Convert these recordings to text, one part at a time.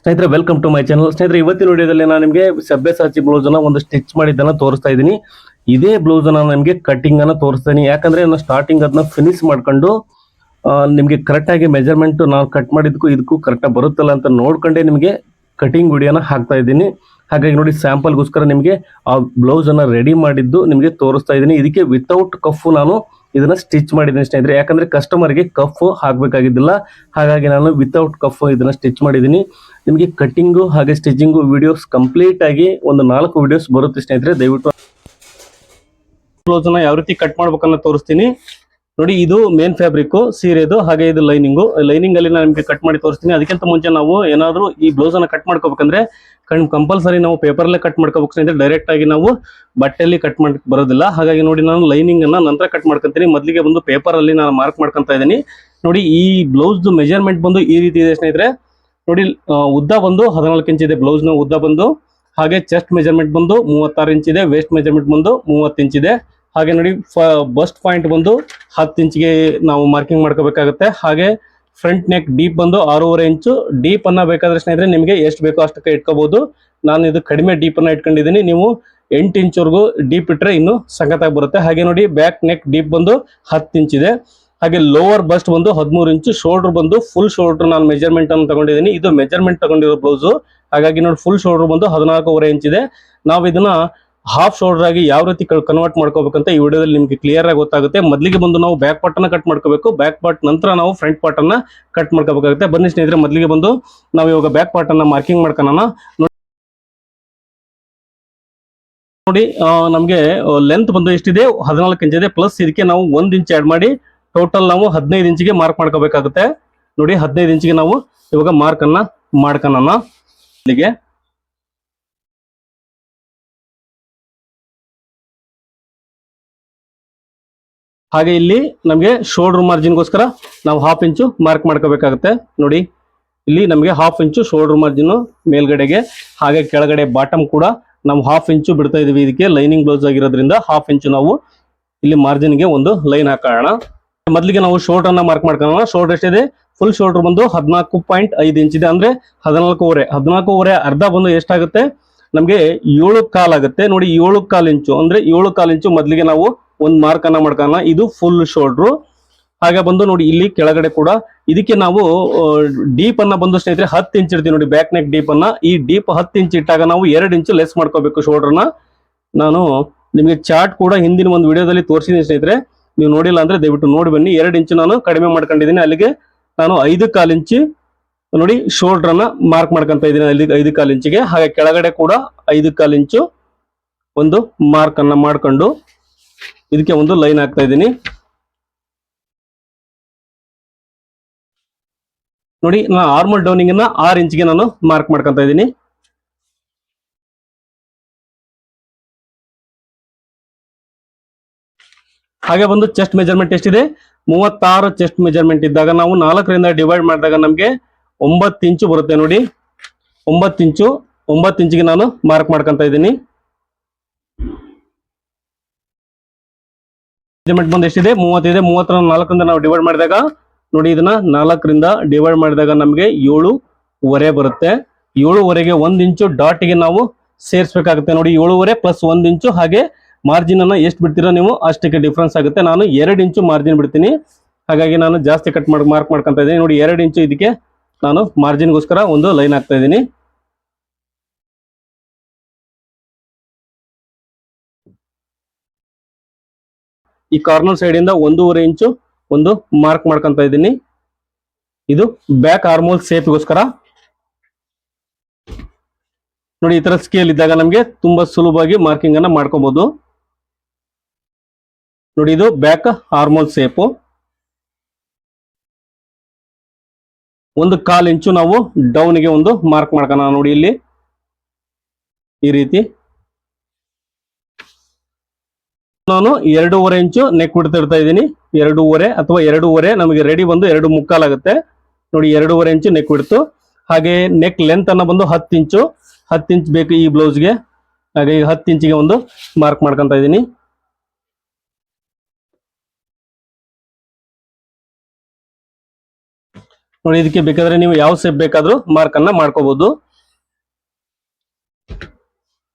ಸ್ನೇಹಿತರೆ welcome to my channel ಸ್ನೇಹಿತರೆ, ಇವತ್ತಿನ ವಿಡಿಯೋದಲ್ಲಿ ನಾನು ನಿಮಗೆ ಸಭ್ಯಸಾಚಿ ಬ್ಲೌಸ್ ಅನ್ನ ಒಂದು ಸ್ಟಿಚ್ ಮಾಡಿದ್ದನ್ನ ತೋರಿಸ್ತಾ ಇದ್ದೀನಿ. ಇದೇ ಬ್ಲೌಸ್ ನಿಮಗೆ ಕಟಿಂಗ್ ಅನ್ನ ತೋರಿಸ್ತೀನಿ. ಯಾಕಂದ್ರೆ ನಾನು ಸ್ಟಾರ್ಟಿಂಗ್ ಅದನ್ನ ಫಿನಿಶ್ ಮಾಡ್ಕೊಂಡು ನಿಮಗೆ ಕರೆಕ್ಟಾಗಿ ಮೆಜರ್ಮೆಂಟ್ ನಾನು ಕಟ್ ಮಾಡಿದ್ದಕ್ಕೂ ಇದಕ್ಕೂ ಕರೆಕ್ಟ್ ಆಗಿ ಬರುತ್ತಲ್ಲ ಅಂತ ನೋಡ್ಕೊಂಡೆ ನಿಮಗೆ ಕಟಿಂಗ್ ವಿಡಿಯೋನ ಹಾಕ್ತಾ ಇದ್ದೀನಿ. ಹಾಗಾಗಿ ನೋಡಿ ಸ್ಯಾಂಪಲ್ಗೋಸ್ಕರ ನಿಮಗೆ ಆ ಬ್ಲೌಸನ್ನು ರೆಡಿ ಮಾಡಿದ್ದು ನಿಮಗೆ ತೋರಿಸ್ತಾ ಇದ್ದೀನಿ. ಇದಕ್ಕೆ ವಿತೌಟ್ ಕಫ್ ನಾನು ಇದನ್ನ ಸ್ಟಿಚ್ ಮಾಡಿದ್ದೀನಿ ಸ್ನೇಹಿತರೆ. ಯಾಕಂದ್ರೆ ಕಸ್ಟಮರ್ಗೆ ಕಫ್ ಹಾಕಬೇಕಾಗಿದ್ದಿಲ್ಲ. ಹಾಗಾಗಿ ನಾನು ವಿತೌಟ್ ಕಫ್ ಇದನ್ನ ಸ್ಟಿಚ್ ಮಾಡಿದ್ದೀನಿ. ನಿಮಗೆ ಕಟ್ಟಿಂಗು ಹಾಗೆ ಸ್ಟಿಚಿಂಗು ವಿಡಿಯೋಸ್ ಕಂಪ್ಲೀಟ್ ಆಗಿ ಒಂದು ನಾಲ್ಕು ವಿಡಿಯೋಸ್ ಬರುತ್ತೆ ಸ್ನೇಹಿತರೆ. ದಯವಿಟ್ಟು ಕ್ಲೋಸ್ ಯಾವ ರೀತಿ ಕಟ್ ಮಾಡ್ಬೇಕನ್ನ ತೋರಿಸ್ತೀನಿ. ನೋಡಿ, ಇದು ಮೇನ್ ಫ್ಯಾಬ್ರಿಕ್ ಸೀರೆದು, ಹಾಗೆ ಇದು ಲೈನಿಂಗು ಲೈನಿಂಗ್ ಅಲ್ಲಿ ನಾನು ನಿಮಗೆ ಕಟ್ ಮಾಡಿ ತೋರಿಸ್ತೀನಿ. ಅದಕ್ಕಿಂತ ಮುಂಚೆ ನಾವು ಏನಾದರೂ ಈ ಬ್ಲೌಸ್ ಅನ್ನ ಕಟ್ ಮಾಡ್ಕೋಬೇಕಂದ್ರೆ ಕಣ್ ಕಂಪಲ್ಸರಿ ನಾವು ಪೇಪರಲ್ಲೇ ಕಟ್ ಮಾಡ್ಕೋಬೇಕು ಡೈರೆಕ್ಟ್ ಆಗಿ ನಾವು ಬಟ್ಟೆಯಲ್ಲಿ ಕಟ್ ಮಾಡಕ್ ಬರೋದಿಲ್ಲ. ಹಾಗಾಗಿ ನೋಡಿ, ನಾನು ಲೈನಿಂಗ್ ಅನ್ನ ನಂತರ ಕಟ್ ಮಾಡ್ಕೊಂತೀನಿ. ಮೊದಲಿಗೆ ಬಂದು ಪೇಪರ್ ಅಲ್ಲಿ ನಾನು ಮಾರ್ಕ್ ಮಾಡ್ಕೊಂತ ಇದ್ದೀನಿ. ನೋಡಿ, ಈ ಬ್ಲೌಸ್ ಮೆಜರ್ಮೆಂಟ್ ಬಂದು ಈ ರೀತಿ ಇದೆ ಸ್ನೇಹಿತರೆ. ನೋಡಿ ಉದ್ದ ಬಂದು ಹದಿನಾಲ್ಕು ಇಂಚ್ ಇದೆ. ಬ್ಲೌಸ್ನ ಉದ್ದ ಬಂದು, ಹಾಗೆ ಚೆಸ್ಟ್ ಮೆಜರ್ಮೆಂಟ್ ಬಂದು ಮೂವತ್ತಾರು ಇಂಚ್ ಇದೆ. ವೇಸ್ಟ್ ಮೆಜರ್ಮೆಂಟ್ ಬಂದು ಮೂವತ್ತು ಇಂಚ್ ಇದೆ. ಹಾಗೆ ನೋಡಿ ಬಸ್ಟ್ ಪಾಯಿಂಟ್ ಬಂದು ಹತ್ತು ಇಂಚ್ಗೆ ನಾವು ಮಾರ್ಕಿಂಗ್ ಮಾಡ್ಕೋಬೇಕಾಗುತ್ತೆ. ಹಾಗೆ ಫ್ರಂಟ್ ನೆಕ್ ಡೀಪ್ ಬಂದು ಆರೂವರೆ ಇಂಚು. ಡೀಪ್ ಅನ್ನ ಬೇಕಾದ್ರೆ ಸ್ನೇಹಿತರೆ, ನಿಮಗೆ ಎಷ್ಟು ಬೇಕೋ ಅಷ್ಟಕ್ಕೆ ಇಟ್ಕೋಬಹುದು ನಾನು ಇದು ಕಡಿಮೆ ಡೀಪ್ ಅನ್ನ ಇಟ್ಕೊಂಡಿದ್ದೀನಿ. ನೀವು ಎಂಟು ಇಂಚ್ವರೆಗೂ ಡೀಪ್ ಇಟ್ಟರೆ ಇನ್ನು ಸಖತ್ತಾಗಿ ಬರುತ್ತೆ. ಹಾಗೆ ನೋಡಿ ಬ್ಯಾಕ್ ನೆಕ್ ಡೀಪ್ ಬಂದು ಹತ್ತು ಇದೆ. ಹಾಗೆ ಲೋವರ್ ಬಸ್ಟ್ ಬಂದು ಹದಿಮೂರು ಇಂಚು. ಶೋಲ್ಡರ್ ಬಂದು ಫುಲ್ ಶೋಲ್ಡರ್ ನಾನು ಮೆಜರ್ಮೆಂಟ್ ಅನ್ನು ತಗೊಂಡಿದ್ದೀನಿ. ಇದು ಮೆಜರ್ಮೆಂಟ್ ತಗೊಂಡಿರೋ ಬ್ಲೌಸು ಹಾಗಾಗಿ ನೋಡಿ ಫುಲ್ ಶೋಲ್ಡರ್ ಬಂದು ಹದಿನಾಲ್ಕೂವರೆ ಇಂಚ್ ಇದೆ. ನಾವು ಇದನ್ನ ಹಾಫ್ ಶೋಲ್ಡರ್ ಆಗಿ ಯಾವ ರೀತಿ ಕನ್ವರ್ಟ್ ಮಾಡ್ಕೋಬೇಕಂತ ಈ ವಿಡಿಯೋದಲ್ಲಿ ನಿಮಗೆ ಕ್ಲಿಯರ್ ಆಗಿ ಗೊತ್ತಾಗುತ್ತೆ. ಮೊದಲಿಗೆ ಬಂದು ನಾವು ಬ್ಯಾಕ್ ಪಾರ್ಟ್ ಅನ್ನ ಕಟ್ ಮಾಡ್ಕೋಬೇಕು. ಬ್ಯಾಕ್ ಪಾರ್ಟ್ ನಂತರ ನಾವು ಫ್ರಂಟ್ ಪಾರ್ಟ್ ಅನ್ನ ಕಟ್ ಮಾಡ್ಕೋಬೇಕಾಗುತ್ತೆ. ಬನ್ನಿ ಸ್ನೇಹಿತರೆ, ಮೊದಲಿಗೆ ಬಂದು ನಾವು ಇವಾಗ ಬ್ಯಾಕ್ ಪಾರ್ಟ್ ಅನ್ನ ಮಾರ್ಕಿಂಗ್ ಮಾಡ್ಕೊಳ್ಳೋಣ ನೋಡಿ ನಮಗೆ ಲೆಂತ್ ಬಂದು ಎಷ್ಟಿದೆ? ಹದಿನಾಲ್ಕು ಇಂಚ್ ಇದೆ ಪ್ಲಸ್ ಇದಕ್ಕೆ ನಾವು ಒಂದ್ ಇಂಚ್ ಆಡ್ ಮಾಡಿ ಟೋಟಲ್ ನಾವು ಹದಿನೈದು ಇಂಚಿಗೆ ಮಾರ್ಕ್ ಮಾಡ್ಕೋಬೇಕಾಗುತ್ತೆ. ನೋಡಿ, ಹದಿನೈದು ಇಂಚಿಗೆ ನಾವು ಇವಾಗ ಮಾರ್ಕ್ ಅನ್ನ ಮಾಡ್ಕೊಳ್ಳೋಣ ಇಲ್ಲಿಗೆ. ಹಾಗೆ ಇಲ್ಲಿ ನಮಗೆ ಶೋಲ್ಡರ್ ಮಾರ್ಜಿನ್ಗೋಸ್ಕರ ನಾವು ಹಾಫ್ ಇಂಚು ಮಾರ್ಕ್ ಮಾಡ್ಕೋಬೇಕಾಗುತ್ತೆ. ನೋಡಿ, ಇಲ್ಲಿ ನಮಗೆ ಹಾಫ್ ಇಂಚು ಶೋಲ್ಡರ್ ಮಾರ್ಜಿನ್ ಮೇಲ್ಗಡೆಗೆ, ಹಾಗೆ ಕೆಳಗಡೆ ಬಾಟಮ್ ಕೂಡ ನಾವು ಹಾಫ್ ಇಂಚು ಬಿಡ್ತಾ ಇದೀವಿ ಇದಕ್ಕೆ ಲೈನಿಂಗ್ ಬ್ಲೌಸ್ ಆಗಿರೋದ್ರಿಂದ ಹಾಫ್ ಇಂಚು ನಾವು ಇಲ್ಲಿ ಮಾರ್ಜಿನ್ಗೆ ಒಂದು ಲೈನ್ ಹಾಕೋಣ. ಮೊದಲಿಗೆ ನಾವು ಶೋಲ್ಡರ್ ಅನ್ನ ಮಾರ್ಕ್ ಮಾಡ್ಕೊಳ್ಳೋಣ ಶೋಲ್ಡರ್ ಎಷ್ಟಿದೆ ಫುಲ್ ಶೋಲ್ಡರ್ ಬಂದು ಹದಿನಾಲ್ಕು ಪಾಯಿಂಟ್ ಐದು ಇಂಚ್ ಇದೆ. ಅಂದ್ರೆ ಹದಿನಾಲ್ಕೂವರೆ ಹದಿನಾಲ್ಕೂವರೆ ಅರ್ಧ ಬಂದು ಎಷ್ಟಾಗುತ್ತೆ? ನಮಗೆ ಏಳು ಕಾಲ್ ಆಗುತ್ತೆ. ನೋಡಿ, ಏಳು ಕಾಲ್ ಇಂಚು ಅಂದ್ರೆ ಏಳು ಕಾಲ್ ಇಂಚು ಮೊದಲಿಗೆ ನಾವು ಒಂದು ಮಾರ್ಕ್ ಅನ್ನ ಮಾಡ್ಕೊಳ್ಳೋಣ ಇದು ಫುಲ್ ಶೋಲ್ಡ್ರು ಹಾಗೆ ಬಂದು ನೋಡಿ ಇಲ್ಲಿ ಕೆಳಗಡೆ ಕೂಡ. ಇದಕ್ಕೆ ನಾವು ಡೀಪ್ ಅನ್ನ ಬಂದು ಸ್ನೇಹಿತರೆ ಹತ್ತು ಇಂಚ್ ಇಡ್ತೀವಿ ನೋಡಿ ಬ್ಯಾಕ್ ನೆಕ್ ಡೀಪ್ ಅನ್ನ. ಈ ಡೀಪ್ ಹತ್ತು ಇಂಚ್ ಇಟ್ಟಾಗ ನಾವು ಎರಡು ಇಂಚು ಲೆಸ್ ಮಾಡ್ಕೋಬೇಕು ಶೋಲ್ಡ್ರನ್ನ ನಾನು ನಿಮಗೆ ಚಾರ್ಟ್ ಕೂಡ ಹಿಂದಿನ ಒಂದು ವಿಡಿಯೋದಲ್ಲಿ ತೋರಿಸಿದ್ದೀನಿ ಸ್ನೇಹಿತರೆ. ನೀವು ನೋಡಿಲ್ಲ ಅಂದ್ರೆ ದಯವಿಟ್ಟು ನೋಡಿ ಬನ್ನಿ. ಎರಡು ಇಂಚು ನಾನು ಕಡಿಮೆ ಮಾಡ್ಕೊಂಡಿದ್ದೀನಿ. ಅಲ್ಲಿಗೆ ನಾನು ಐದು ಕಾಲು ಇಂಚು ನೋಡಿ ಶೋಲ್ಡರ್ ಅನ್ನ ಮಾರ್ಕ್ ಮಾಡ್ಕೊಂತ ಇದ್ದೀನಿ ಅಲ್ಲಿ ಐದು ಕಾಲು ಇಂಚಿಗೆ ಹಾಗೆ ಕೆಳಗಡೆ ಕೂಡ ಐದು ಕಾಲು ಇಂಚು ಒಂದು ಮಾರ್ಕ್ ಅನ್ನ ಮಾಡ್ಕೊಂಡು. ಇದಕ್ಕೆ ಒಂದು ಲೈನ್ ಹಾಕ್ತಾ ಇದ್ದೀನಿ. ನೋಡಿ ನಾನು ಆರ್ಮಲ್ ಡೌನಿಂಗ್ ಅನ್ನ ಆರ್ ಇಂಚ್ಗೆ ನಾನು ಮಾರ್ಕ್ ಮಾಡ್ಕೊಂತ ಇದ್ದೀನಿ. ಹಾಗೆ ಒಂದು ಚೆಸ್ಟ್ ಮೆಜರ್ಮೆಂಟ್ ಎಷ್ಟಿದೆ? ಮೂವತ್ತಾರು ಚೆಸ್ಟ್ ಮೆಜರ್ಮೆಂಟ್ ಇದ್ದಾಗ ನಾವು ನಾಲ್ಕರಿಂದ ಡಿವೈಡ್ ಮಾಡಿದಾಗ ನಮಗೆ ಒಂಬತ್ತು ಇಂಚು ಬರುತ್ತೆ ನೋಡಿ. ಒಂಬತ್ತು ಇಂಚು ಒಂಬತ್ತು ಇಂಚಿಗೆ ನಾನು ಮಾರ್ಕ್ ಮಾಡ್ಕೊಂತ ಇದ್ದೀನಿ. ಮೆಜರ್ಮೆಂಟ್ ಬಂದು ಎಷ್ಟಿದೆ? ಮೂವತ್ತಿದೆ, ಮೂವತ್ತರ ನಾಲ್ಕರಿಂದ ನಾವು ಡಿವೈಡ್ ಮಾಡಿದಾಗ, ನೋಡಿ ಇದನ್ನ ನಾಲ್ಕರಿಂದ ಡಿವೈಡ್ ಮಾಡಿದಾಗ ನಮಗೆ ಏಳುವರೆ ಬರುತ್ತೆ. ಏಳುವರೆಗೆ ಒಂದು ಇಂಚು ಡಾಟಿಗೆ ನಾವು ಸೇರಿಸಬೇಕಾಗುತ್ತೆ. ನೋಡಿ ಏಳುವರೆ ಪ್ಲಸ್ ಒಂದ್ ಇಂಚು, ಹಾಗೆ ಮಾರ್ಜಿನ್ ಅನ್ನ ಎಷ್ಟು ಬಿಡ್ತೀರಾ ನೀವು? ಅಷ್ಟಕ್ಕೆ ಡಿಫ್ರೆನ್ಸ್ ಆಗುತ್ತೆ. ನಾನು ಎರಡು ಇಂಚು ಮಾರ್ಜಿನ್ ಬಿಡ್ತೀನಿ. ಹಾಗಾಗಿ ನಾನು ಜಾಸ್ತಿ ಕಟ್ ಮಾಡಿ ಮಾರ್ಕ್ ಮಾಡ್ಕೊಂತ ಇದ್ದೀನಿ. ನೋಡಿ ಎರಡು ಇಂಚು ಇದಕ್ಕೆ ನಾನು ಮಾರ್ಜಿನ್ಗೋಸ್ಕರ ಒಂದು ಲೈನ್ ಹಾಕ್ತಾ ಇದ್ದೀನಿ. ಈ ಕಾರ್ನರ್ ಸೈಡ್ ಇಂದ ಒಂದೂವರೆ ಇಂಚು ಒಂದು ಮಾರ್ಕ್ ಮಾಡ್ಕೊಂತ ಇದ್ದೀನಿ. ಇದು ಬ್ಯಾಕ್ ಆರ್ಮೋಲ್ ಸೇಫ್ಗೋಸ್ಕರ ನೋಡಿ, ಈ ತರ ಸ್ಕೇಲ್ ಇದ್ದಾಗ ನಮಗೆ ತುಂಬಾ ಸುಲಭವಾಗಿ ಮಾರ್ಕಿಂಗ್ ಅನ್ನ ಮಾಡ್ಕೋಬಹುದು ನೋಡಿ, ಇದು ಬ್ಯಾಕ್ ಆರ್ಮೋಲ್ ಸೇಪು ಒಂದು ಕಾಲ್ ಇಂಚು ನಾವು ಡೌನ್ಗೆ ಒಂದು ಮಾರ್ಕ್ ಮಾಡ್ಕೋಣ ನೋಡಿ ಇಲ್ಲಿ. ಈ ರೀತಿ. ನಾನು ಎರಡೂವರೆ ಇಂಚು ನೆಕ್ ಬಿಡ್ತಾ ಇದ್ದೀನಿ. ಎರಡೂವರೆ ಅಥವಾ ಎರಡೂವರೆ ನಮಗೆ ರೆಡಿ ಬಂದು ಎರಡು ಮುಕ್ಕಾಲಾಗುತ್ತೆ. ನೋಡಿ, ಎರಡೂವರೆ ಇಂಚು ನೆಕ್ ಬಿಡ್ತು ಹಾಗೆ ನೆಕ್ ಲೆಂತ್ ಅನ್ನ ಬಂದು ಹತ್ತು ಇಂಚು. ಹತ್ತು ಇಂಚ್ ಬೇಕು ಈ ಬ್ಲೌಸ್ಗೆ ಹಾಗೆ ಈಗ ಹತ್ತು ಇಂಚಿಗೆ ಒಂದು ಮಾರ್ಕ್ ಮಾಡ್ಕೊಂತ ಇದ್ದೀನಿ. ನೋಡಿ, ಇದಕ್ಕೆ ಬೇಕಾದ್ರೆ ನೀವು ಯಾವ ಸೇಪ್ ಬೇಕಾದ್ರೂ ಮಾರ್ಕ್ ಅನ್ನ ಮಾಡ್ಕೋಬಹುದು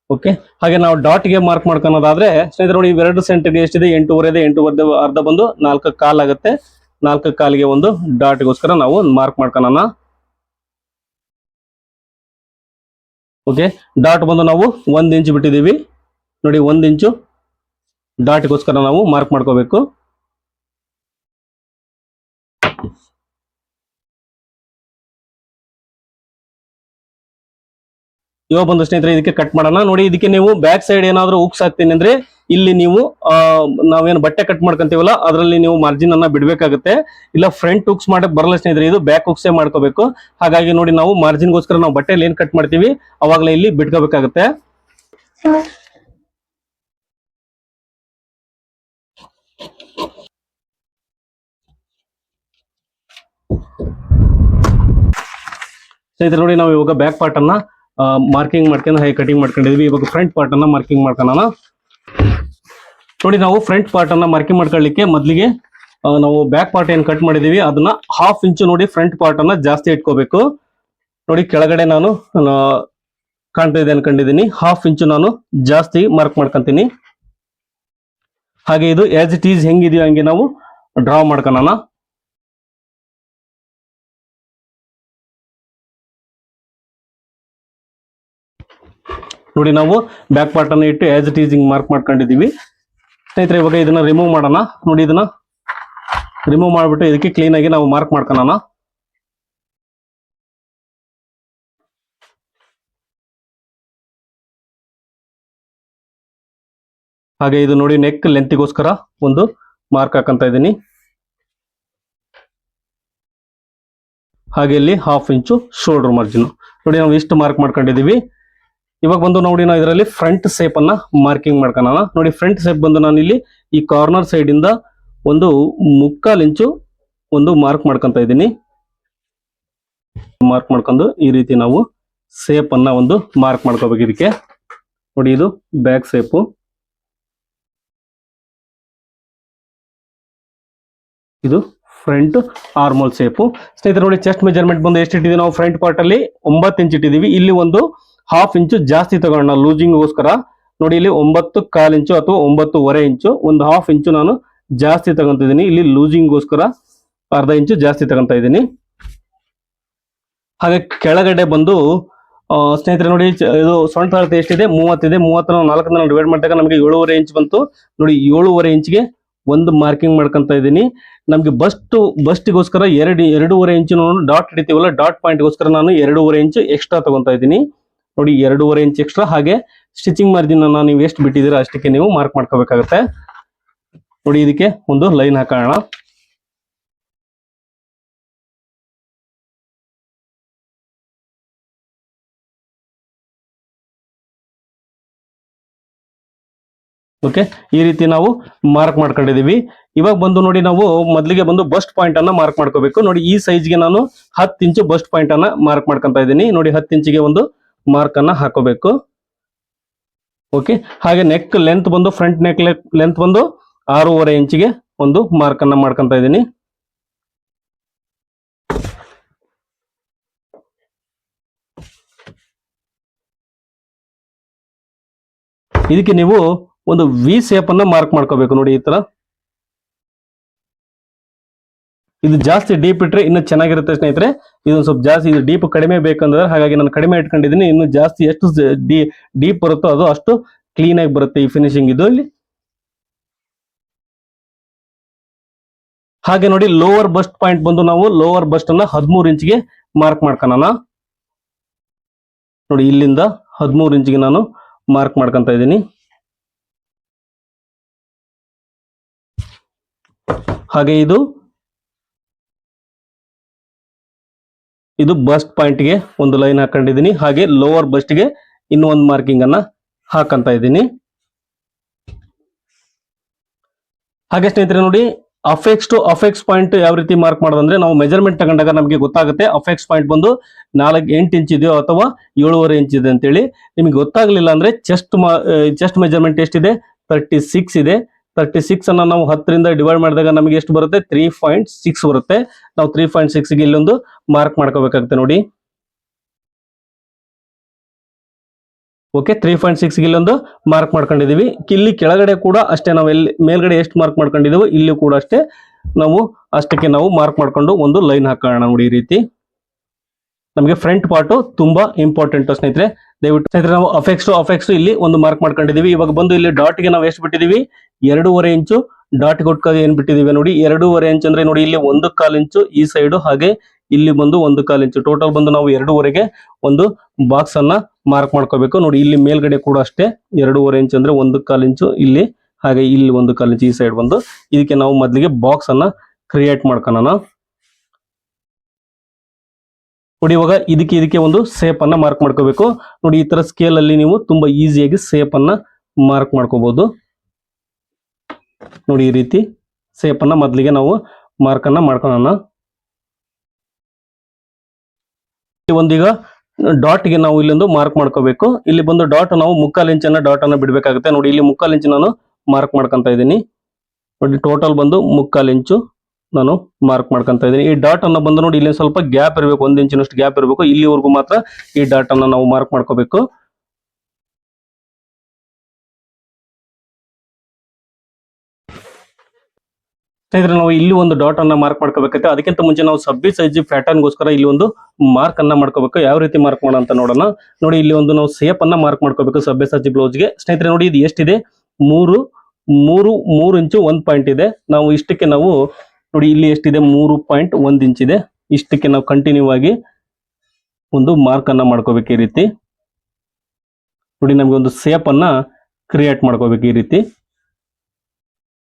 ಓಕೆ? ಹಾಗೆ ನಾವು ಡಾಟ್ಗೆ ಮಾರ್ಕ್ ಮಾಡ್ಕೊಳೋದಾದ್ರೆ, ಸ್ನೇಹಿತರೆ ನೋಡಿ ಇವೆರಡು ಸೆಂಟರ್ಗೆ ಎಷ್ಟಿದೆ? ಎಂಟೂವರೆ ಇದೆ, ಎಂಟೂವರೆ ಅರ್ಧ ಬಂದು ನಾಲ್ಕು ಕಾಲ್ ಆಗುತ್ತೆ. ನಾಲ್ಕು ಕಾಲಿಗೆ ಒಂದು ಡಾಟ್ಗೋಸ್ಕರ ನಾವು ಮಾರ್ಕ್ ಮಾಡ್ಕೊಳೋಣ. ಓಕೆ? ಡಾಟ್ ಬಂದು ನಾವು ಒಂದ್ ಇಂಚ್ ಬಿಟ್ಟಿದ್ದೀವಿ. ನೋಡಿ ಒಂದ್ ಇಂಚು ಡಾಟ್ಗೋಸ್ಕರ ನಾವು ಮಾರ್ಕ್ ಮಾಡ್ಕೋಬೇಕು. ಇವಾಗ ಬಂದು ಸ್ನೇಹಿತರೆ, ಇದಕ್ಕೆ ಕಟ್ ಮಾಡೋಣ. ನೋಡಿ, ಇದಕ್ಕೆ ನೀವು ಬ್ಯಾಕ್ ಸೈಡ್ ಏನಾದ್ರೂ ಉಕ್ಸ್ ಹಾಕ್ತೀನಿ ಅಂದ್ರೆ ಇಲ್ಲಿ ನೀವು ನಾವೇನು ಬಟ್ಟೆ ಕಟ್ ಮಾಡ್ಕೊಂತೀವಲ್ಲ, ಅದರಲ್ಲಿ ನೀವು ಮಾರ್ಜಿನ್ ಅನ್ನ ಬಿಡ್ಬೇಕಾಗುತ್ತೆ. ಇಲ್ಲ ಫ್ರಂಟ್ ಉಕ್ಸ್ ಮಾಡಕ್ ಬರಲ್ಲ ಸ್ನೇಹಿತರೆ, ಇದು ಬ್ಯಾಕ್ ಉಕ್ಸೇ ಮಾಡ್ಕೋಬೇಕು. ಹಾಗಾಗಿ ನೋಡಿ, ನಾವು ಮಾರ್ಜಿನ್ಗೋಸ್ಕರ ನಾವು ಬಟ್ಟೆಯಲ್ಲಿ ಏನ್ ಕಟ್ ಮಾಡ್ತೀವಿ, ಅವಾಗಲೇ ಇಲ್ಲಿ ಬಿಟ್ಕೋಬೇಕಾಗುತ್ತೆ. ಸ್ನೇಹಿತರೆ, ನೋಡಿ, ನಾವು ಇವಾಗ ಬ್ಯಾಕ್ ಪಾರ್ಟ್ ಅನ್ನ ಮಾರ್ಕಿಂಗ್ ಮಾಡ್ಕೊಂಡು ಹೈ ಕಟಿಂಗ್ ಮಾಡ್ಕೊಂಡಿದ್ವಿ. ಇವಾಗ ಫ್ರಂಟ್ ಪಾರ್ಟ್ ಮಾರ್ಕಿಂಗ್ ಮಾಡ್ಕೊಳ್ಳೋಣ ನೋಡಿ ನಾವು ಫ್ರಂಟ್ ಪಾರ್ಟ್ ಅನ್ನ ಮಾರ್ಕಿಂಗ್ ಮಾಡ್ಕೊಳ್ಳಿಕ್ಕೆ ಮೊದಲಿಗೆ ನಾವು ಬ್ಯಾಕ್ ಪಾರ್ಟ್ ಏನ್ ಕಟ್ ಮಾಡಿದೀವಿ, ಅದನ್ನ ಹಾಫ್ ಇಂಚು ನೋಡಿ ಫ್ರಂಟ್ ಪಾರ್ಟ್ ಅನ್ನ ಜಾಸ್ತಿ ಇಟ್ಕೋಬೇಕು. ನೋಡಿ ಕೆಳಗಡೆ ನಾನು ಕಾಣ್ತಾ ಇದೆ ಅನ್ಕೊಂಡಿದ್ದೀನಿ ಹಾಫ್ ಇಂಚು ನಾನು ಜಾಸ್ತಿ ಮಾರ್ಕ್ ಮಾಡ್ಕೊಂತೀನಿ. ಹಾಗೆ ಇದು ಆಸ್ ಇಟ್ ಈಸ್ ಹೆಂಗಿದೆಯೋ ಹಂಗೆ ನಾವು ಡ್ರಾ ಮಾಡ್ಕೊಳ್ಳೋಣ ನೋಡಿ ನಾವು ಬ್ಯಾಕ್ ಪಾರ್ಟ್ ಅನ್ನು ಇಟ್ಟು ಆಸ್ ಇಟ್ ಈಸ್ ಮಾರ್ಕ್ ಮಾಡ್ಕೊಂಡಿದೀವಿ ಸ್ನೇಹಿತರೆ, ಇವಾಗ ಇದನ್ನ ರಿಮೂವ್ ಮಾಡೋಣ. ನೋಡಿ ಇದನ್ನ ರಿಮೂವ್ ಮಾಡಿಬಿಟ್ಟು ಇದಕ್ಕೆ ಕ್ಲೀನ್ ಆಗಿ ನಾವು ಮಾರ್ಕ್ ಮಾಡ್ಕೊಳ್ಳೋಣ ಹಾಗೆ ಇದು ನೋಡಿ ನೆಕ್ ಲೆಂತಿಗೋಸ್ಕರ ಒಂದು ಮಾರ್ಕ್ ಹಾಕಂತ ಇದ್ದೀನಿ. ಹಾಗೆ ಇಲ್ಲಿ ಹಾಫ್ ಇಂಚು ಶೋಲ್ಡರ್ ಮಾರ್ಜಿನ್ ನೋಡಿ ನಾವು ಇಷ್ಟು ಮಾರ್ಕ್ ಮಾಡ್ಕೊಂಡಿದೀವಿ ಇವಾಗ ಬಂದು ನೋಡಿ ನಾವು ಇದರಲ್ಲಿ ಫ್ರಂಟ್ ಸೇಪ್ ಅನ್ನ ಮಾರ್ಕಿಂಗ್ ಮಾಡ್ಕೊಳ್ಳೋಣ ನೋಡಿ ಫ್ರಂಟ್ ಸೇಪ್ ಬಂದು ನಾನು ಇಲ್ಲಿ ಈ ಕಾರ್ನರ್ ಸೈಡ್ ಇಂದ ಒಂದು ಮುಕ್ಕಾಲ್ ಇಂಚು ಒಂದು ಮಾರ್ಕ್ ಮಾಡ್ಕೊಂತ ಇದ್ದೀನಿ. ಮಾರ್ಕ್ ಮಾಡ್ಕೊಂಡು ಈ ರೀತಿ ನಾವು ಸೇಪ್ ಅನ್ನ ಒಂದು ಮಾರ್ಕ್ ಮಾಡ್ಕೋಬೇಕು ಇದಕ್ಕೆ. ನೋಡಿ ಇದು ಬ್ಯಾಕ್ ಸೇಪು ಇದು ಫ್ರಂಟ್ ಆರ್ಮೋಲ್ ಸೇಪು ಸ್ನೇಹಿತರೆ ನೋಡಿ ಚೆಸ್ಟ್ ಮೆಜರ್ಮೆಂಟ್ ಬಂದು ಎಷ್ಟು ಇಟ್ಟಿದ್ದೀವಿ ನಾವು ಫ್ರಂಟ್ ಪಾರ್ಟ್ ಅಲ್ಲಿ? ಒಂಬತ್ತು ಇಂಚ್ ಇಟ್ಟಿದ್ದೀವಿ ಇಲ್ಲಿ ಒಂದು ಹಾಫ್ ಇಂಚು ಜಾಸ್ತಿ ತಗೋಣ ಲೂಸಿಂಗ್ಗೋಸ್ಕರ ನೋಡಿ ಇಲ್ಲಿ ಒಂಬತ್ತು ಕಾಲ್ ಇಂಚು ಅಥವಾ ಒಂಬತ್ತುವರೆ ಇಂಚು ಒಂದು ಹಾಫ್ ಇಂಚು ನಾನು ಜಾಸ್ತಿ ತಗೊಂತಿದ್ದೀನಿ. ಇಲ್ಲಿ ಲೂಸಿಂಗ್ಗೋಸ್ಕರ ಅರ್ಧ ಇಂಚು ಜಾಸ್ತಿ ತಗೊಂತ ಇದ್ದೀನಿ. ಹಾಗೆ ಕೆಳಗಡೆ ಬಂದು ಸ್ನೇಹಿತರೆ ನೋಡಿ ಇದು ಸೊಂಟ ಅಳತೆ ಎಷ್ಟಿದೆ? ಮೂವತ್ತಿದೆ. ಮೂವತ್ತ ನಾಲ್ಕನ್ನ ಡಿವೈಡ್ ಮಾಡಿದಾಗ ನಮಗೆ ಏಳುವರೆ ಇಂಚ್ ಬಂತು. ನೋಡಿ ಏಳುವರೆ ಇಂಚ್ಗೆ ಒಂದು ಮಾರ್ಕಿಂಗ್ ಮಾಡ್ಕೊಂತ ಇದ್ದೀನಿ. ನಮಗೆ ಬಸ್ಟ್ ಬಸ್ಟಿಗೋಸ್ಕರ ಎರಡು, ಎರಡೂವರೆ ಇಂಚು ಡಾಟ್ ಹಿಡಿತೀವಲ್ಲ ಡಾಟ್ ಪಾಯಿಂಟ್ಗೋಸ್ಕರ ನಾನು ಎರಡೂವರೆ ಇಂಚು ಎಕ್ಸ್ಟ್ರಾ ತಗೊಂತ ಇದ್ದೀನಿ. ನೋಡಿ, ಎರಡೂವರೆ ಇಂಚ್ ಎಕ್ಸ್ಟ್ರಾ ಹಾಗೆ ಸ್ಟಿಚಿಂಗ್ ಮಾರ್ಜಿನ್ ಅನ್ನ ನೀವು ಎಷ್ಟು ಬಿಟ್ಟಿದ್ದೀರಾ ಅಷ್ಟಕ್ಕೆ ನೀವು ಮಾರ್ಕ್ ಮಾಡ್ಕೋಬೇಕಾಗತ್ತೆ. ನೋಡಿ, ಇದಕ್ಕೆ ಒಂದು ಲೈನ್ ಹಾಕೋಣ. ಓಕೆ ಈ ರೀತಿ ನಾವು ಮಾರ್ಕ್ ಮಾಡ್ಕೊಂಡಿದೀವಿ ಇವಾಗ ಬಂದು ನೋಡಿ, ನಾವು ಮೊದಲಿಗೆ ಬಂದು ಬಸ್ಟ್ ಪಾಯಿಂಟ್ ಅನ್ನ ಮಾರ್ಕ್ ಮಾಡ್ಕೋಬೇಕು. ನೋಡಿ, ಈ ಸೈಜ್ಗೆ ನಾನು ಹತ್ತು ಇಂಚು ಬಸ್ಟ್ ಪಾಯಿಂಟ್ ಅನ್ನ ಮಾರ್ಕ್ ಮಾಡ್ಕೊಂತ ಇದ್ದೀನಿ. ನೋಡಿ, ಹತ್ತು ಇಂಚಿಗೆ ಒಂದು ಮಾರ್ಕ್ ಅನ್ನ ಹಾಕೋಬೇಕು. ಓಕೆ ಹಾಗೆ ನೆಕ್ ಲೆಂತ್ ಬಂದು ಫ್ರಂಟ್ ನೆಕ್ ಲೆಂತ್ ಬಂದು ಆರೂವರೆ ಇಂಚಿಗೆ ಒಂದು ಮಾರ್ಕ್ ಅನ್ನ ಮಾಡ್ಕೊಂತ ಇದ್ದೀನಿ. ಇದಕ್ಕೆ ನೀವು ಒಂದು ವಿ ಸೇಪ್ ಅನ್ನ ಮಾರ್ಕ್ ಮಾಡ್ಕೋಬೇಕು ನೋಡಿ ಈ ತರ. ಇದು ಜಾಸ್ತಿ ಡೀಪ್ ಇಟ್ಟರೆ ಇನ್ನು ಚೆನ್ನಾಗಿರುತ್ತೆ ಸ್ನೇಹಿತರೆ. ಇದೊಂದು ಸ್ವಲ್ಪ ಜಾಸ್ತಿ ಇದು ಡೀಪ್ ಕಡಿಮೆ ಬೇಕಂದ್ರೆ ಹಾಗಾಗಿ ನಾನು ಕಡಿಮೆ ಇಟ್ಕೊಂಡಿದ್ದೀನಿ. ಇನ್ನು ಜಾಸ್ತಿ ಎಷ್ಟು ಡೀಪ್ ಬರುತ್ತೋ ಅದು ಅಷ್ಟು ಕ್ಲೀನ್ ಆಗಿ ಬರುತ್ತೆ ಈ ಫಿನಿಶಿಂಗ್ ಇದು ಇಲ್ಲಿ. ಹಾಗೆ ನೋಡಿ ಲೋವರ್ ಬಸ್ಟ್ ಪಾಯಿಂಟ್ ಬಂದು ನಾವು ಲೋವರ್ ಬಸ್ಟ್ ಅನ್ನ ಹದಿಮೂರು ಇಂಚ್ಗೆ ಮಾರ್ಕ್ ಮಾಡ್ಕೊಳ್ಳೋಣ ನೋಡಿ ಇಲ್ಲಿಂದ ಹದಿಮೂರು ಇಂಚ್ಗೆ ನಾನು ಮಾರ್ಕ್ ಮಾಡ್ಕೊಂತ ಇದ್ದೀನಿ. ಹಾಗೆ ಇದು ಇದು ಬಸ್ಟ್ ಪಾಯಿಂಟ್ಗೆ ಒಂದು ಲೈನ್ ಹಾಕೊಂಡಿದ್ದೀನಿ. ಹಾಗೆ ಲೋವರ್ ಬಸ್ಟ್ಗೆ ಇನ್ನೂ ಒಂದು ಮಾರ್ಕಿಂಗ್ ಅನ್ನ ಹಾಕಂತ ಇದ್ದೀನಿ. ಹಾಗೆ ಸ್ನೇಹಿತರೆ ನೋಡಿ ಅಫೆಕ್ಸ್ ಟು ಅಫೆಕ್ಸ್ ಪಾಯಿಂಟ್ ಯಾವ ರೀತಿ ಮಾರ್ಕ್ ಮಾಡೋದಂದ್ರೆ ನಾವು ಮೆಜರ್ಮೆಂಟ್ ತಗೊಂಡಾಗ ನಮಗೆ ಗೊತ್ತಾಗುತ್ತೆ. ಅಫೆಕ್ಸ್ ಪಾಯಿಂಟ್ ಬಂದು ನಾಲ್ಕು ಎಂಟು ಇಂಚ್ ಇದೆಯೋ ಅಥವಾ ಏಳುವರೆ ಇಂಚ್ ಇದೆ ಅಂತೇಳಿ. ನಿಮಗೆ ಗೊತ್ತಾಗಲಿಲ್ಲ ಅಂದ್ರೆ ಚೆಸ್ಟ್ ಚೆಸ್ಟ್ ಮೆಜರ್ಮೆಂಟ್ ಎಷ್ಟಿದೆ? ತರ್ಟಿ ಸಿಕ್ಸ್ ಇದೆ. ತರ್ಟಿ ಸಿಕ್ಸ್ ಅನ್ನ ನಾವು ಹತ್ತರಿಂದ ಡಿವೈಡ್ ಮಾಡಿದಾಗ ನಮಗೆ ಎಷ್ಟು ಬರುತ್ತೆ? ತ್ರೀ ಪಾಯಿಂಟ್ ಸಿಕ್ಸ್ ಬರುತ್ತೆ. ನಾವು ತ್ರೀ ಪಾಯಿಂಟ್ ಸಿಕ್ಸ್ಗೆ ಇಲ್ಲೊಂದು ಮಾರ್ಕ್ ಮಾಡ್ಕೋಬೇಕಾಗುತ್ತೆ ನೋಡಿ. ಓಕೆ ತ್ರೀ ಪಾಯಿಂಟ್ ಸಿಕ್ಸ್ ಇಲ್ಲೊಂದು ಮಾರ್ಕ್ ಮಾಡ್ಕೊಂಡಿದೀವಿ ಇಲ್ಲಿ ಕೆಳಗಡೆ ಕೂಡ ಅಷ್ಟೇ ನಾವು ಎಲ್ಲಿ, ಮೇಲ್ಗಡೆ ಎಷ್ಟು ಮಾರ್ಕ್ ಮಾಡ್ಕೊಂಡಿದೀವೋ ಇಲ್ಲಿ ಕೂಡ ಅಷ್ಟೇ ನಾವು ಅಷ್ಟಕ್ಕೆ ನಾವು ಮಾರ್ಕ್ ಮಾಡ್ಕೊಂಡು ಒಂದು ಲೈನ್ ಹಾಕೋಣ ನೋಡಿ ಈ ರೀತಿ. ನಮಗೆ ಫ್ರಂಟ್ ಪಾರ್ಟು ತುಂಬಾ ಇಂಪಾರ್ಟೆಂಟ್ ಸ್ನೇಹಿತರೆ. ದಯವಿಟ್ಟು ಸ್ನೇಹಿತರೆ, ನಾವು ಅಫೆಕ್ಸ್ ಅಫೆಕ್ಸ್ ಇಲ್ಲಿ ಒಂದು ಮಾರ್ಕ್ ಮಾಡ್ಕೊಂಡಿದೀವಿ ಇವಾಗ ಬಂದು ಇಲ್ಲಿ ಡಾಟ್ಗೆ ನಾವು ಎಷ್ಟು ಬಿಟ್ಟಿದೀವಿ ಎರಡೂವರೆ ಇಂಚು ಡಾಟ್ ಕೊಟ್ಕೊಂಡು ಏನ್ ಬಿಟ್ಟಿದೀವಿ ನೋಡಿ, ಎರಡೂವರೆ ಇಂಚ್ ಅಂದ್ರೆ ನೋಡಿ ಇಲ್ಲಿ ಒಂದು ಕಾಲ್ ಇಂಚು ಈ ಸೈಡ್ ಹಾಗೆ ಇಲ್ಲಿ ಬಂದು ಒಂದು ಕಾಲ್ ಇಂಚು. ಟೋಟಲ್ ಬಂದು ನಾವು ಎರಡೂವರೆಗೆ ಒಂದು ಬಾಕ್ಸ್ ಅನ್ನ ಮಾರ್ಕ್ ಮಾಡ್ಕೋಬೇಕು. ನೋಡಿ, ಇಲ್ಲಿ ಮೇಲ್ಗಡೆ ಕೂಡ ಅಷ್ಟೇ ಎರಡೂವರೆ ಇಂಚ್ ಅಂದ್ರೆ ಒಂದು ಕಾಲ್ ಇಂಚು, ಇಲ್ಲಿ ಹಾಗೆ ಇಲ್ಲಿ ಒಂದು ಕಾಲ್ ಇಂಚು ಈ ಸೈಡ್ ಬಂದು. ಇದಕ್ಕೆ ನಾವು ಮೊದಲಿಗೆ ಬಾಕ್ಸ್ ಅನ್ನ ಕ್ರಿಯೇಟ್ ಮಾಡ್ಕೊಳ್ಳೋಣ ನೋಡಿ, ಇವಾಗ ಇದಕ್ಕೆ ಇದಕ್ಕೆ ಒಂದು ಸೇಪ್ ಅನ್ನ ಮಾರ್ಕ್ ಮಾಡ್ಕೋಬೇಕು. ನೋಡಿ, ಈ ತರ ಸ್ಕೇಲ್ ಅಲ್ಲಿ ನೀವು ತುಂಬಾ ಈಸಿಯಾಗಿ ಸೇಪ್ ಅನ್ನ ಮಾರ್ಕ್ ಮಾಡ್ಕೋಬಹುದು ನೋಡಿ ಈ ರೀತಿ ಸೇಪನ್ನು ಮೊದಲಿಗೆ ನಾವು ಮಾರ್ಕ್ ಅನ್ನ ಮಾಡ್ಕೊಳ್ಳೋಣ ಒಂದೀಗ ಡಾಟ್ಗೆ ನಾವು ಇಲ್ಲೊಂದು ಮಾರ್ಕ್ ಮಾಡ್ಕೋಬೇಕು. ಇಲ್ಲಿ ಬಂದು ಡಾಟ್ ನಾವು ಮುಕ್ಕಾಲ್ ಇಂಚನ್ನ ಡಾಟ್ ಅನ್ನ ಬಿಡ್ಬೇಕಾಗುತ್ತೆ. ನೋಡಿ ಇಲ್ಲಿ ಮುಕ್ಕಾಲ್ ಇಂಚು ನಾನು ಮಾರ್ಕ್ ಮಾಡ್ಕೊಂತ ಇದ್ದೀನಿ. ನೋಡಿ ಟೋಟಲ್ ಬಂದು ಮುಕ್ಕಾಲ್ ಇಂಚು ನಾನು ಮಾರ್ಕ್ ಮಾಡ್ಕೊಂತ ಇದ್ದೀನಿ. ಈ ಡಾಟ್ ಅನ್ನ ಬಂದು ನೋಡಿ ಇಲ್ಲಿ ಸ್ವಲ್ಪ ಗ್ಯಾಪ್ ಇರಬೇಕು, ಒಂದು ಇಂಚಿನಷ್ಟು ಗ್ಯಾಪ್ ಇರಬೇಕು. ಇಲ್ಲಿವರೆಗೂ ಮಾತ್ರ ಈ ಡಾಟ್ ಅನ್ನ ನಾವು ಮಾರ್ಕ್ ಮಾಡ್ಕೋಬೇಕು. ಸ್ನೇಹಿತರೆ, ನಾವು ಇಲ್ಲಿ ಒಂದು ಡಾಟ್ ಅನ್ನ ಮಾರ್ಕ್ ಮಾಡ್ಕೋಬೇಕಾಗುತ್ತೆ ಅದಕ್ಕಿಂತ ಮುಂಚೆ ನಾವು ಸಬ್ಬಿ ಸೈಜ್ ಪ್ಯಾಟರ್ನ್ ಗೋಸ್ಕರ ಇಲ್ಲಿ ಒಂದು ಮಾರ್ಕ್ ಅನ್ನ ಮಾಡ್ಕೋಬೇಕು. ಯಾವ ರೀತಿ ಮಾರ್ಕ್ ಮಾಡೋಣ ಅಂತ ನೋಡೋಣ. ನೋಡಿ, ಇಲ್ಲಿ ಒಂದು ನಾವು ಸೇಪ್ ಅನ್ನ ಮಾರ್ಕ್ ಮಾಡ್ಕೋಬೇಕು ಸಬ್ಬೆ ಸಜ್ಜಿ ಬ್ಲೌಸ್ಗೆ. ಸ್ನೇಹಿತರೆ, ನೋಡಿ, ಇದು ಎಷ್ಟಿದೆ? ಮೂರು ಮೂರು ಮೂರು ಇಂಚು ಒಂದ್ ಪಾಯಿಂಟ್ ಇದೆ. ನಾವು ಇಷ್ಟಕ್ಕೆ ನಾವು, ನೋಡಿ, ಇಲ್ಲಿ ಎಷ್ಟಿದೆ? ಮೂರು ಪಾಯಿಂಟ್ ಒಂದ್ ಇಂಚ್ ಇದೆ. ಇಷ್ಟಕ್ಕೆ ನಾವು ಕಂಟಿನ್ಯೂ ಆಗಿ ಒಂದು ಮಾರ್ಕ್ ಅನ್ನ ಮಾಡ್ಕೋಬೇಕು ಈ ರೀತಿ. ನೋಡಿ, ನಮಗೆ ಒಂದು ಸೇಪ್ ಅನ್ನ ಕ್ರಿಯೇಟ್ ಮಾಡ್ಕೋಬೇಕು ಈ ರೀತಿ.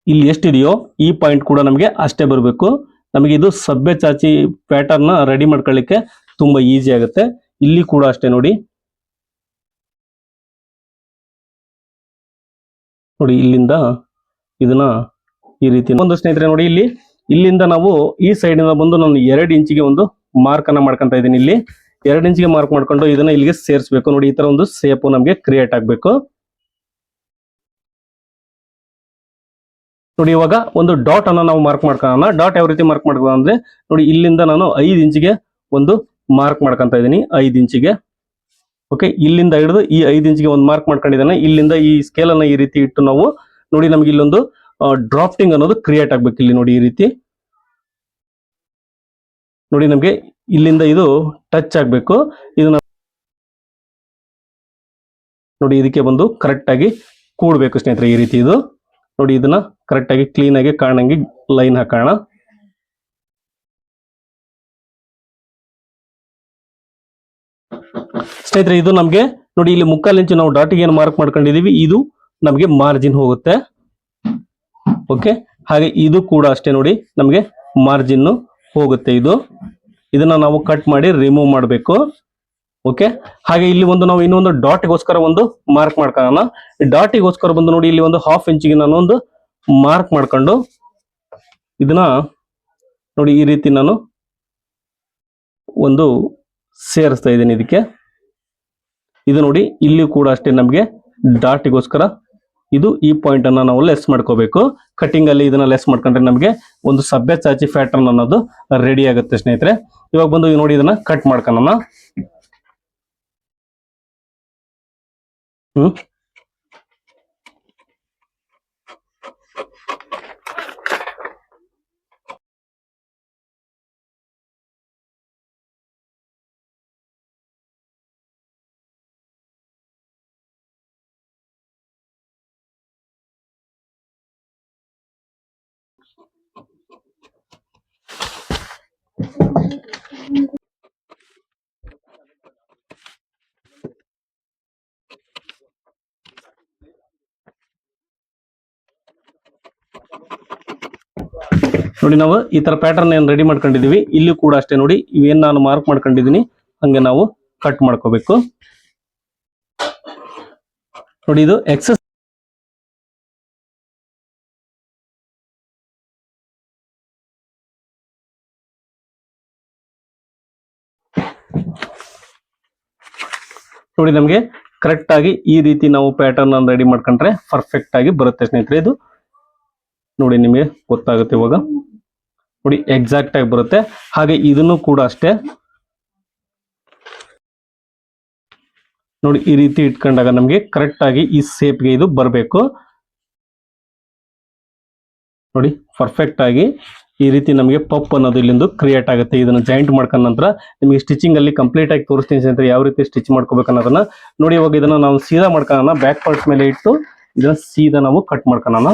ಇಲ್ಲಿ ಎಷ್ಟಿದೆಯೋ ಈ ಪಾಯಿಂಟ್ ಕೂಡ ನಮಗೆ ಅಷ್ಟೇ ಬರಬೇಕು. ನಮಗೆ ಇದು ಸಬ್ಬೆ ಚಾಚಿ ಪ್ಯಾಟರ್ನ್ ರೆಡಿ ಮಾಡ್ಕೊಳ್ಳಿಕ್ಕೆ ತುಂಬಾ ಈಸಿ ಆಗುತ್ತೆ. ಇಲ್ಲಿ ಕೂಡ ಅಷ್ಟೇ ನೋಡಿ. ನೋಡಿ, ಇಲ್ಲಿಂದ ಇದನ್ನ ಈ ರೀತಿ ಒಂದು ಸ್ನೇಹಿತರೆ ನೋಡಿ ಇಲ್ಲಿ. ಇಲ್ಲಿಂದ ನಾವು ಈ ಸೈಡ್ ಇಂದ ಬಂದು ನಾನು ಎರಡು ಇಂಚಿಗೆ ಒಂದು ಮಾರ್ಕ್ ಅನ್ನ ಮಾಡ್ಕೊಂತ ಇದ್ದೀನಿ ಇಲ್ಲಿ. ಎರಡು ಇಂಚಿಗೆ ಮಾರ್ಕ್ ಮಾಡ್ಕೊಂಡು ಇದನ್ನ ಇಲ್ಲಿಗೆ ಸೇರಿಸಬೇಕು. ನೋಡಿ, ಈ ತರ ಒಂದು ಸೇಪು ನಮಗೆ ಕ್ರಿಯೇಟ್ ಆಗಬೇಕು. ನೋಡಿ, ಇವಾಗ ಒಂದು ಡಾಟ್ ಅನ್ನ ನಾವು ಮಾರ್ಕ್ ಮಾಡ್ಕೊಳ್ಳೋಣ. ಡಾಟ್ ಯಾವ ರೀತಿ ಮಾರ್ಕ್ ಮಾಡ್ಕೊಳ್ಳೋಣ ಅಂದ್ರೆ, ನೋಡಿ, ಇಲ್ಲಿಂದ ನಾನು ಐದು ಇಂಚಿಗೆ ಒಂದು ಮಾರ್ಕ್ ಮಾಡ್ಕೊಂತ ಇದ್ದೀನಿ. ಐದು ಇಂಚಿಗೆ. ಓಕೆ ಇಲ್ಲಿಂದ ಹಿಡಿದು ಈ ಐದು ಇಂಚಿಗೆ ಒಂದು ಮಾರ್ಕ್ ಮಾಡ್ಕೊಂಡಿದ್ದಾನೆ. ಇಲ್ಲಿಂದ ಈ ಸ್ಕೇಲ್ ಅನ್ನ ಈ ರೀತಿ ಇಟ್ಟು ನಾವು, ನೋಡಿ, ನಮ್ಗೆ ಇಲ್ಲೊಂದು ಡ್ರಾಫ್ಟಿಂಗ್ ಅನ್ನೋದು ಕ್ರಿಯೇಟ್ ಆಗ್ಬೇಕು ಇಲ್ಲಿ ನೋಡಿ ಈ ರೀತಿ. ನೋಡಿ, ನಮ್ಗೆ ಇಲ್ಲಿಂದ ಇದು ಟಚ್ ಆಗ್ಬೇಕು. ಇದು ನೋಡಿ, ಇದಕ್ಕೆ ಬಂದು ಕರೆಕ್ಟ್ ಆಗಿ ಕೂಡಬೇಕು ಸ್ನೇಹಿತರೆ ಈ ರೀತಿ ಇದು. ನೋಡಿ ಇದನ್ನ ಕರೆಕ್ಟ್ ಆಗಿ ಕ್ಲೀನ್ ಆಗಿ ಕಾಣಂಗೆ ಲೈನ್ ಹಾಕೋಣ. ಸ್ನೇಹಿತರೆ, ಇದು ನಮ್ಗೆ ನೋಡಿ ಇಲ್ಲಿ ಮುಕ್ಕಾಲ್ ಇಂಚು ನಾವು ಡಾಟಿಗೆ ಏನು ಮಾರ್ಕ್ ಮಾಡ್ಕೊಂಡಿದೀವಿ, ಇದು ನಮಗೆ ಮಾರ್ಜಿನ್ ಹೋಗುತ್ತೆ. ಓಕೆ ಹಾಗೆ ಇದು ಕೂಡ ಅಷ್ಟೇ ನೋಡಿ ನಮಗೆ ಮಾರ್ಜಿನ್ ಹೋಗುತ್ತೆ ಇದು. ಇದನ್ನ ನಾವು ಕಟ್ ಮಾಡಿ ರಿಮೂವ್ ಮಾಡಬೇಕು. ಓಕೆ ಹಾಗೆ ಇಲ್ಲಿ ಒಂದು ನಾವು ಇನ್ನೊಂದು ಡಾಟ್ಗೋಸ್ಕರ ಒಂದು ಮಾರ್ಕ್ ಮಾಡ್ಕೊಳ್ಳೋಣ. ಡಾಟಿಗೋಸ್ಕರ ಬಂದು ನೋಡಿ, ಇಲ್ಲಿ ಒಂದು ಹಾಫ್ ಇಂಚಿಗೆ ನಾನು ಒಂದು ಮಾರ್ಕ್ ಮಾಡ್ಕೊಂಡು ಇದನ್ನ ನೋಡಿ, ಈ ರೀತಿ ನಾನು ಒಂದು ಸೇರಿಸ್ತಾ ಇದ್ದೀನಿ ಇದಕ್ಕೆ. ಇದು ನೋಡಿ ಇಲ್ಲಿ ಕೂಡ ಅಷ್ಟೇ ನಮಗೆ ಡಾಟಿಗೋಸ್ಕರ ಇದು ಈ ಪಾಯಿಂಟ್ ಅನ್ನ ನಾವು ಲೆಸ್ ಮಾಡ್ಕೋಬೇಕು. ಕಟಿಂಗ್ ಅಲ್ಲಿ ಇದನ್ನ ಲೆಸ್ ಮಾಡ್ಕೊಂಡ್ರೆ ನಮಗೆ ಒಂದು ಸಭ್ಯ ಚಾಚಿ ಪ್ಯಾಟರ್ನ್ ಅನ್ನೋದು ರೆಡಿ ಆಗುತ್ತೆ ಸ್ನೇಹಿತರೆ. ಇವಾಗ ಬಂದು ನೋಡಿ, ಇದನ್ನ ಕಟ್ ಮಾಡ್ಕೊಳ್ಳೋಣ. 응? ನೋಡಿ ನಾವು ಈ ತರ ಪ್ಯಾಟರ್ನ್ ಏನ್ ರೆಡಿ ಮಾಡ್ಕೊಂಡಿದೀವಿ ಇಲ್ಲಿ ಕೂಡ ಅಷ್ಟೇ ನೋಡಿ, ಇವೇನ್ ನಾನು ಮಾರ್ಕ್ ಮಾಡ್ಕೊಂಡಿದೀನಿ ಹಂಗೆ ನಾವು ಕಟ್ ಮಾಡ್ಕೋಬೇಕು. ನೋಡಿ ಇದು ಎಕ್ಸಸ್ ನೋಡಿ ನಮಗೆ ಕರೆಕ್ಟ್ ಆಗಿ ಈ ರೀತಿ ನಾವು ಪ್ಯಾಟರ್ನ್ ಅನ್ನು ರೆಡಿ ಮಾಡ್ಕೊಂಡ್ರೆ ಪರ್ಫೆಕ್ಟ್ ಆಗಿ ಬರುತ್ತೆ ಸ್ನೇಹಿತರೆ ಇದು. ನೋಡಿ ನಿಮಗೆ ಗೊತ್ತಾಗುತ್ತೆ ಇವಾಗ. ನೋಡಿ ಎಕ್ಸಾಕ್ಟ್ ಆಗಿ ಬರುತ್ತೆ. ಹಾಗೆ ಇದನ್ನು ಕೂಡ ಅಷ್ಟೇ. ನೋಡಿ ಈ ರೀತಿ ಇಟ್ಕೊಂಡಾಗ ನಮಗೆ ಕರೆಕ್ಟ್ ಆಗಿ ಈ ಸೇಪ್ಗೆ ಇದು ಬರಬೇಕು. ನೋಡಿ ಪರ್ಫೆಕ್ಟ್ ಆಗಿ ಈ ರೀತಿ ನಮಗೆ ಪಪ್ ಅನ್ನೋದು ಇಲ್ಲಿಂದ ಕ್ರಿಯೇಟ್ ಆಗುತ್ತೆ. ಇದನ್ನು ಜಾಯಿಂಟ್ ಮಾಡ್ಕೊಂಡ ನಂತರ ನಿಮಗೆ ಸ್ಟಿಚಿಂಗ್ ಅಲ್ಲಿ ಕಂಪ್ಲೀಟ್ ಆಗಿ ತೋರಿಸ್ತೀನಿ ಅಂತ ಯಾವ ರೀತಿ ಸ್ಟಿಚ್ ಮಾಡ್ಕೋಬೇಕು ಅನ್ನೋದನ್ನ. ನೋಡಿ ಇವಾಗ ಇದನ್ನ ನಾವು ಸೀದಾ ಮಾಡ್ಕೊಳ್ಳೋಣ ಬ್ಯಾಕ್ ಪಾರ್ಟ್ಸ್ ಮೇಲೆ ಇಟ್ಟು ಇದನ್ನ ಸೀದಾ ನಾವು ಕಟ್ ಮಾಡ್ಕೊಳ್ಳೋಣ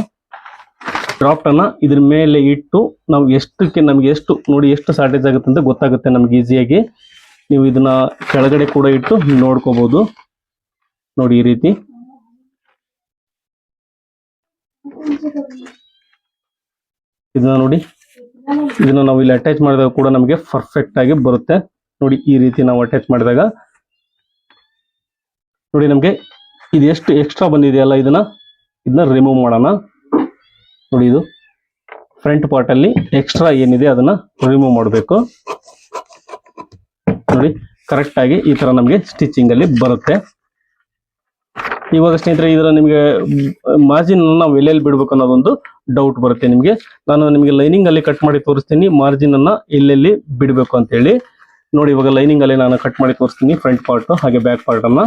ಡ್ರಾಫ್ಟ್ ಅನ್ನ ಇದ್ರ ಮೇಲೆ ಇಟ್ಟು ನಾವು ಎಷ್ಟಕ್ಕೆ ನಮಗೆ ಎಷ್ಟು ನೋಡಿ ಎಷ್ಟು ಶಾರ್ಟೇಜ್ ಆಗುತ್ತೆ ಅಂತ ಗೊತ್ತಾಗುತ್ತೆ ನಮ್ಗೆ ಈಸಿಯಾಗಿ ನೀವು ಇದನ್ನ ಕೆಳಗಡೆ ಕೂಡ ಇಟ್ಟು ನೋಡ್ಕೋಬಹುದು ನೋಡಿ ಈ ರೀತಿ. ಇದನ್ನ ನೋಡಿ. ಇದನ್ನ ನಾವು ಇಲ್ಲಿ ಅಟ್ಯಾಚ್ ಮಾಡಿದಾಗ ಕೂಡ ನಮಗೆ ಪರ್ಫೆಕ್ಟ್ ಆಗಿ ಬರುತ್ತೆ. ನೋಡಿ ಈ ರೀತಿ ನಾವು ಅಟ್ಯಾಚ್ ಮಾಡಿದಾಗ. ನೋಡಿ ನಮಗೆ ಇದು ಎಷ್ಟು ಎಕ್ಸ್ಟ್ರಾ ಬಂದಿದೆಯಲ್ಲ ಇದನ್ನ? ಇದನ್ನ ರಿಮೂವ್ ಮಾಡೋಣ. ನೋಡಿ ಇದು. ಫ್ರಂಟ್ ಪಾರ್ಟ್ ಅಲ್ಲಿ ಎಕ್ಸ್ಟ್ರಾ ಏನಿದೆ ಅದನ್ನ ರಿಮೂವ್ ಮಾಡಬೇಕು. ನೋಡಿ ಕರೆಕ್ಟ್ ಆಗಿ ಈ ತರ ನಮಗೆ ಸ್ಟಿಚಿಂಗ್ ಅಲ್ಲಿ ಬರುತ್ತೆ. ಇವಾಗ ಸ್ನೇಹಿತರೆ, ಇದರ ನಿಮಗೆ ಮಾರ್ಜಿನ್ ನಾವು ಎಲ್ಲೆಲ್ಲಿ ಬಿಡ್ಬೇಕು ಅನ್ನೋದೊಂದು ಡೌಟ್ ಬರುತ್ತೆ ನಿಮಗೆ. ನಾನು ನಿಮಗೆ ಲೈನಿಂಗ್ ಅಲ್ಲಿ ಕಟ್ ಮಾಡಿ ತೋರಿಸ್ತೀನಿ ಮಾರ್ಜಿನ್ ಅನ್ನ ಎಲ್ಲೆಲ್ಲಿ ಬಿಡಬೇಕು ಅಂತ ಹೇಳಿ. ನೋಡಿ, ಇವಾಗ ಲೈನಿಂಗ್ ಅಲ್ಲಿ ನಾನು ಕಟ್ ಮಾಡಿ ತೋರಿಸ್ತೀನಿ ಫ್ರಂಟ್ ಪಾರ್ಟ್ ಹಾಗೆ ಬ್ಯಾಕ್ ಪಾರ್ಟ್ ಅನ್ನ.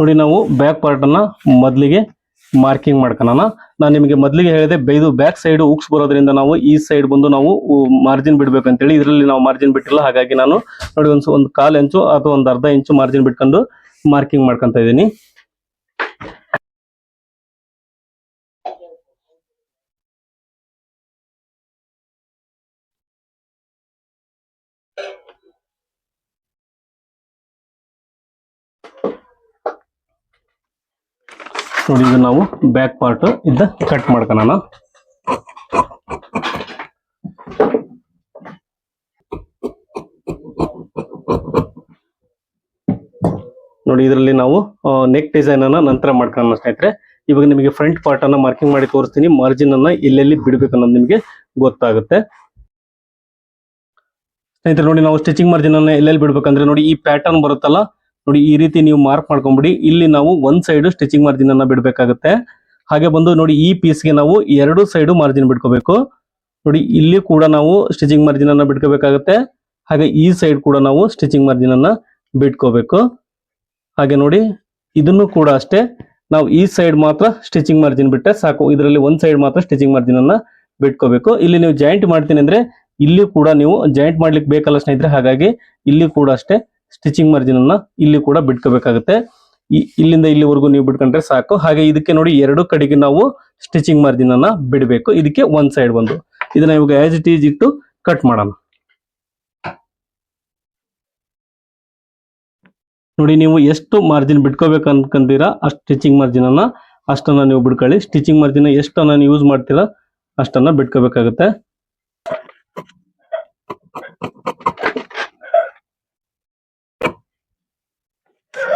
ನೋಡಿ ನಾವು ಬ್ಯಾಕ್ ಪಾರ್ಟ್ ಅನ್ನ ಮೊದಲಿಗೆ ಮಾರ್ಕಿಂಗ್ ಮಾಡ್ಕೊಳ್ಳೋಣ ನಾನು ನಿಮಗೆ ಮೊದಲಿಗೆ ಹೇಳಿದೆ, ಬೈದು ಬ್ಯಾಕ್ ಸೈಡ್ ಉಕ್ಸ್ ಬರೋದ್ರಿಂದ ನಾವು ಈ ಸೈಡ್ ಬಂದು ನಾವು ಮಾರ್ಜಿನ್ ಬಿಡ್ಬೇಕು ಅಂತೇಳಿ. ಇದರಲ್ಲಿ ನಾವು ಮಾರ್ಜಿನ್ ಬಿಟ್ಟಿಲ್ಲ. ಹಾಗಾಗಿ ನಾನು ನೋಡಿ ಒಂದು ಒಂದು ಕಾಲು ಇಂಚು ಅಥವಾ ಒಂದು ಅರ್ಧ ಇಂಚು ಮಾರ್ಜಿನ್ ಬಿಟ್ಕೊಂಡು ಮಾರ್ಕಿಂಗ್ ಮಾಡ್ಕೊತಾ ಇದ್ದೀನಿ. ನೋಡಿ ಇದು ನಾವು ಬ್ಯಾಕ್ ಪಾರ್ಟ್ ಇದ್ದ ಕಟ್ ಮಾಡ್ಕೊಳ್ಳೋಣ ನೋಡಿ, ಇದರಲ್ಲಿ ನಾವು ನೆಕ್ ಡಿಸೈನ್ ಅನ್ನ ನಂತರ ಮಾಡ್ಕೊಳ್ಳೋಣ ಸ್ನೇಹಿತರೆ. ಇವಾಗ ನಿಮಗೆ ಫ್ರಂಟ್ ಪಾರ್ಟ್ ಅನ್ನ ಮಾರ್ಕಿಂಗ್ ಮಾಡಿ ತೋರಿಸ್ತೀನಿ. ಮಾರ್ಜಿನ್ ಅನ್ನ ಎಲ್ಲೆಲ್ಲಿ ಬಿಡ್ಬೇಕು ಅನ್ನೋದು ನಿಮಗೆ ಗೊತ್ತಾಗುತ್ತೆ. ಸ್ನೇಹಿತರೆ, ನೋಡಿ, ನಾವು ಸ್ಟಿಚಿಂಗ್ ಮಾರ್ಜಿನ್ ಅನ್ನ ಎಲ್ಲೆಲ್ಲಿ ಬಿಡ್ಬೇಕಂದ್ರೆ ನೋಡಿ, ಈ ಪ್ಯಾಟರ್ನ್ ಬರುತ್ತಲ್ಲ ನೋಡಿ, ಈ ರೀತಿ ನೀವು ಮಾರ್ಕ್ ಮಾಡ್ಕೊಂಬಿಡಿ. ಇಲ್ಲಿ ನಾವು ಒಂದ್ ಸೈಡ್ ಸ್ಟಿಚಿಂಗ್ ಮಾರ್ಜಿನ್ ಅನ್ನ ಬಿಡಬೇಕಾಗುತ್ತೆ. ಹಾಗೆ ಬಂದು ನೋಡಿ, ಈ ಪೀಸ್ಗೆ ನಾವು ಎರಡು ಸೈಡು ಮಾರ್ಜಿನ್ ಬಿಟ್ಕೋಬೇಕು. ನೋಡಿ, ಇಲ್ಲಿ ಕೂಡ ನಾವು ಸ್ಟಿಚಿಂಗ್ ಮಾರ್ಜಿನ್ ಅನ್ನ ಬಿಟ್ಕೋಬೇಕಾಗುತ್ತೆ. ಹಾಗೆ ಈ ಸೈಡ್ ಕೂಡ ನಾವು ಸ್ಟಿಚಿಂಗ್ ಮಾರ್ಜಿನ್ ಅನ್ನ ಬಿಟ್ಕೋಬೇಕು. ಹಾಗೆ ನೋಡಿ, ಇದನ್ನು ಕೂಡ ಅಷ್ಟೇ. ನಾವು ಈ ಸೈಡ್ ಮಾತ್ರ ಸ್ಟಿಚಿಂಗ್ ಮಾರ್ಜಿನ್ ಬಿಟ್ಟರೆ ಸಾಕು. ಇದರಲ್ಲಿ ಒಂದ್ ಸೈಡ್ ಮಾತ್ರ ಸ್ಟಿಚಿಂಗ್ ಮಾರ್ಜಿನ್ ಅನ್ನ ಬಿಟ್ಕೋಬೇಕು. ಇಲ್ಲಿ ನೀವು ಜಾಯಿಂಟ್ ಮಾಡ್ತೀನಿ ಅಂದ್ರೆ, ಇಲ್ಲಿ ಕೂಡ ನೀವು ಜಾಯಿಂಟ್ ಮಾಡ್ಲಿಕ್ಕೆ ಬೇಕಲ್ಲ ಸ್ನೇಹಿತರೆ. ಹಾಗಾಗಿ ಇಲ್ಲಿ ಕೂಡ ಅಷ್ಟೇ. ಸ್ಟಿಚಿಂಗ್ ಮಾರ್ಜಿನ್ ಅನ್ನ ಇಲ್ಲಿ ಕೂಡ ಬಿಟ್ಕೋಬೇಕಾಗುತ್ತೆ. ಇಲ್ಲಿಂದ ಇಲ್ಲಿವರೆಗೂ ನೀವು ಬಿಟ್ಕೊಂಡ್ರೆ ಸಾಕು. ಹಾಗೆ ಇದಕ್ಕೆ ನೋಡಿ ಎರಡು ಕಡೆಗೆ ನಾವು ಸ್ಟಿಚಿಂಗ್ ಮಾರ್ಜಿನ್ ಅನ್ನ ಬಿಡಬೇಕು. ಇದಕ್ಕೆ ಒಂದ್ ಸೈಡ್ ಬಂದು ಇದನ್ನ ಇವಾಗ ಆಸ್ ಇಟ್ ಈಸ್ ಇಟ್ಟು ಕಟ್ ಮಾಡೋಣ. ನೋಡಿ ನೀವು ಎಷ್ಟು ಮಾರ್ಜಿನ್ ಬಿಟ್ಕೋಬೇಕು ಅನ್ಕೊಂಡಿರಾ ಅಷ್ಟು ಸ್ಟಿಚಿಂಗ್ ಮಾರ್ಜಿನ್ ಅನ್ನ ಅಷ್ಟನ್ನ ನೀವು ಬಿಡ್ಕೊಳ್ಳಿ. ಸ್ಟಿಚಿಂಗ್ ಮಾರ್ಜಿನ್ ಎಷ್ಟನ್ನ ನೀವು ಯೂಸ್ ಮಾಡ್ತೀರಾ, ಅಷ್ಟನ್ನ ಬಿಟ್ಕೋಬೇಕಾಗುತ್ತೆ.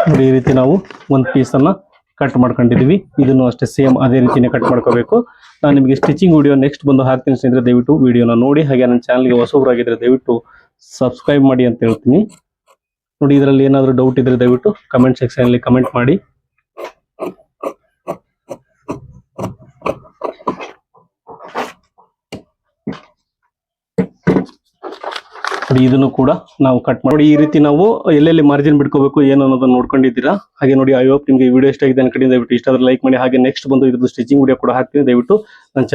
ನೋಡಿ, ಈ ರೀತಿ ನಾವು ಒಂದು ಪೀಸನ್ನು ಕಟ್ ಮಾಡ್ಕೊಂಡಿದ್ದೀವಿ ಇದನ್ನು ಅಷ್ಟೇ ಸೇಮ್ ಅದೇ ರೀತಿಯೇ ಕಟ್ ಮಾಡ್ಕೋಬೇಕು. ನಾನು ನಿಮಗೆ ಸ್ಟಿಚಿಂಗ್ ವಿಡಿಯೋ ನೆಕ್ಸ್ಟ್ ಬಂದು ಹಾಕ್ತೀನಿ ಸ್ನೇಹಿತರೆ, ದಯವಿಟ್ಟು ವಿಡಿಯೋನ ನೋಡಿ. ಹಾಗೆ ನನ್ನ ಚಾನಲ್ಗೆ ಹೊಸಬ್ರಾಗಿದ್ದರೆ ದಯವಿಟ್ಟು ಸಬ್ಸ್ಕ್ರೈಬ್ ಮಾಡಿ ಅಂತ ಹೇಳ್ತೀನಿ. ನೋಡಿ, ಇದರಲ್ಲಿ ಏನಾದರೂ ಡೌಟ್ ಇದ್ರೆ ದಯವಿಟ್ಟು ಕಮೆಂಟ್ ಸೆಕ್ಷನ್ ಅಲ್ಲಿ ಕಮೆಂಟ್ ಮಾಡಿ. ನೋಡಿ, ಇದನ್ನು ಕೂಡ ನಾವು ಕಟ್ ಮಾಡಿ ಈ ರೀತಿ ನಾವು ಎಲ್ಲೆಲ್ಲಿ ಮಾರ್ಜಿನ್ ಬಿಟ್ಕೋಬೇಕು, ಏನು ಅನ್ನೋದನ್ನ ನೋಡ್ಕೊಂಡಿದ್ದೀರಾ? ಹಾಗೆ ನೋಡಿ ಐ ಹೋಪ್ ನಿಮಗೆ ವಿಡಿಯೋ ಇಷ್ಟ ಆಗಿದೆ ಕಡೆಯಿಂದ ದಯವಿಟ್ಟು ಇಷ್ಟ ಆದ್ರೆ ಲೈಕ್ ಮಾಡಿ. ಹಾಗೆ ನೆಕ್ಸ್ಟ್ ಬಂದು ಇದ್ರದ್ದು ಸ್ಟಿಚಿಂಗ್ ವಿಡಿಯೋ ಕೂಡ ಹಾಕ್ತೀನಿ. ದಯವಿಟ್ಟು ನನ್ನ